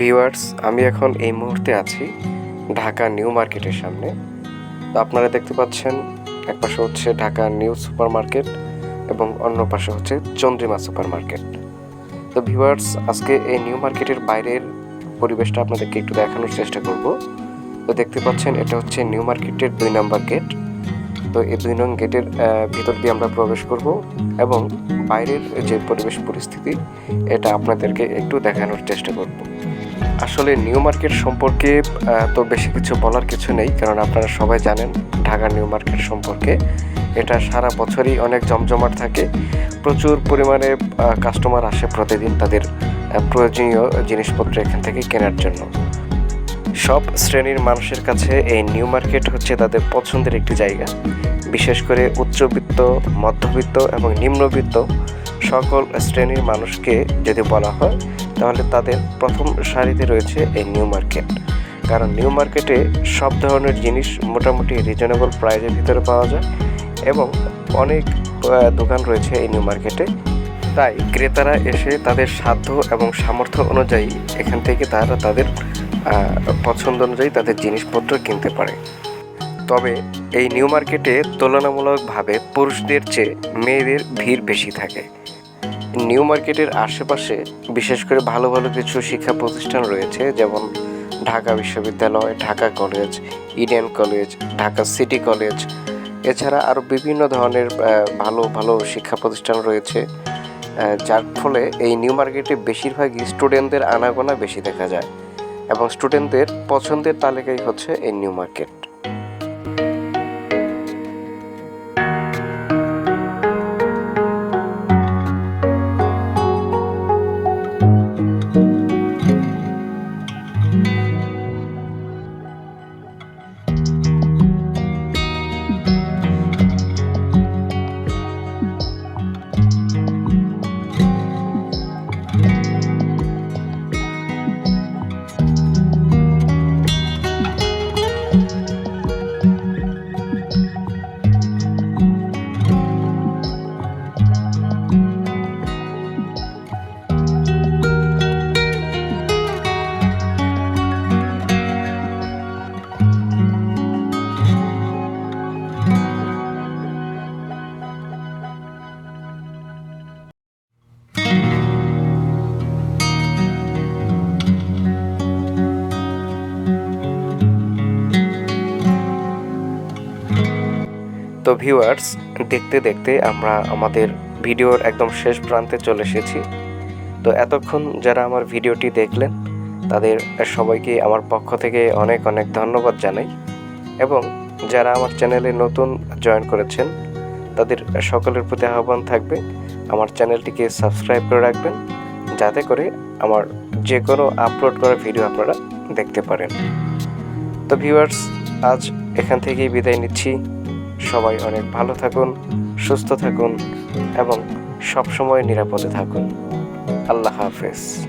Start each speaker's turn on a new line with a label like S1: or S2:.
S1: Viewers আমি এখন এই মুহূর্তে আছি ঢাকা নিউ মার্কেটের সামনে। তো আপনারা দেখতে পাচ্ছেন, এক পাশে হচ্ছে ঢাকা নিউ সুপার মার্কেট এবং অন্য পাশে হচ্ছে চন্দ্রিমা সুপার মার্কেট তো ভিউয়ার্স আজকে এই নিউ মার্কেটের বাইরের পরিবেশটা আপনাদেরকে একটু দেখানোর চেষ্টা করব। তো দেখতে পাচ্ছেন, এটা হচ্ছে নিউ মার্কেটের দুই নম্বর গেট। তো এই দুই নং গেটের ভিতর দিয়ে আমরা প্রবেশ করব এবং বাইরের যে পরিবেশ পরিস্থিতি, এটা আপনাদেরকে একটু দেখানোর চেষ্টা করব। আসলে নিউ মার্কেট সম্পর্কে তো বেশি কিছু বলার কিছু নেই, কারণ আপনারা সবাই জানেন ঢাকা নিউ মার্কেট সম্পর্কে। এটা সারা বছরই অনেক জমজমাট থাকে, প্রচুর পরিমাণে কাস্টমার আসে প্রতিদিন তাদের প্রয়োজনীয় জিনিসপত্র এখান থেকে কেনার জন্য। সব শ্রেণির মানুষের কাছে এই নিউ মার্কেট হচ্ছে তাদের পছন্দের একটি জায়গা। বিশেষ করে উচ্চবিত্ত, মধ্যবিত্ত এবং নিম্নবিত্ত সকল শ্রেণির মানুষকে যদি বলা হয়, তাহলে তাদের প্রথম সারিতে রয়েছে এই নিউ মার্কেট। কারণ নিউ মার্কেটে সব ধরনের জিনিস মোটামুটি রিজনেবল প্রাইজের ভিতরে পাওয়া যায় এবং অনেক দোকান রয়েছে এই নিউ মার্কেটে। তাই ক্রেতারা এসে তাদের সাধ্য এবং সামর্থ্য অনুযায়ী এখান থেকে তারা তাদের পছন্দ অনুযায়ী তাদের জিনিসপত্র কিনতে পারে। তবে এই নিউ মার্কেটে তুলনামূলকভাবে পুরুষদের চেয়ে মেয়েদের ভিড় বেশি থাকে। নিউ মার্কেটের আশেপাশে বিশেষ করে ভালো ভালো কিছু শিক্ষা প্রতিষ্ঠান রয়েছে, যেমন ঢাকা বিশ্ববিদ্যালয়, Dhaka college, Eden college, Dhaka city college. এছাড়া আরও বিভিন্ন ধরনের ভালো ভালো শিক্ষা প্রতিষ্ঠান রয়েছে যার ফলে এই নিউ মার্কেটে বেশিরভাগই স্টুডেন্টদের আনাগোনা বেশি দেখা যায় এবং স্টুডেন্টদের পছন্দের তালিকাই হচ্ছে এই নিউ মার্কেট। তো ভিউয়ার্স দেখতে দেখতে আমরা আমাদের ভিডিওর একদম শেষ প্রান্তে চলে এসেছি। তো এতক্ষণ যারা আমার ভিডিওটি দেখলেন, তাদের সবাইকে আমার পক্ষ থেকে অনেক অনেক ধন্যবাদ জানাই। এবং যারা আমার চ্যানেলে নতুন জয়েন করেছেন, তাদের সকলের প্রতি আহ্বান থাকবে, আমার চ্যানেলটিকে সাবস্ক্রাইব করে রাখবেন, যাতে করে আমার যে কোনো আপলোড করা ভিডিও আপনারা দেখতে পারেন। তো ভিউয়ার্স আজ এখান থেকেই বিদায় নিচ্ছি। সবাই অনেক ভালো থাকুন সুস্থ থাকুন এবং সবসময় নিরাপদে থাকুন। আল্লাহ হাফেজ।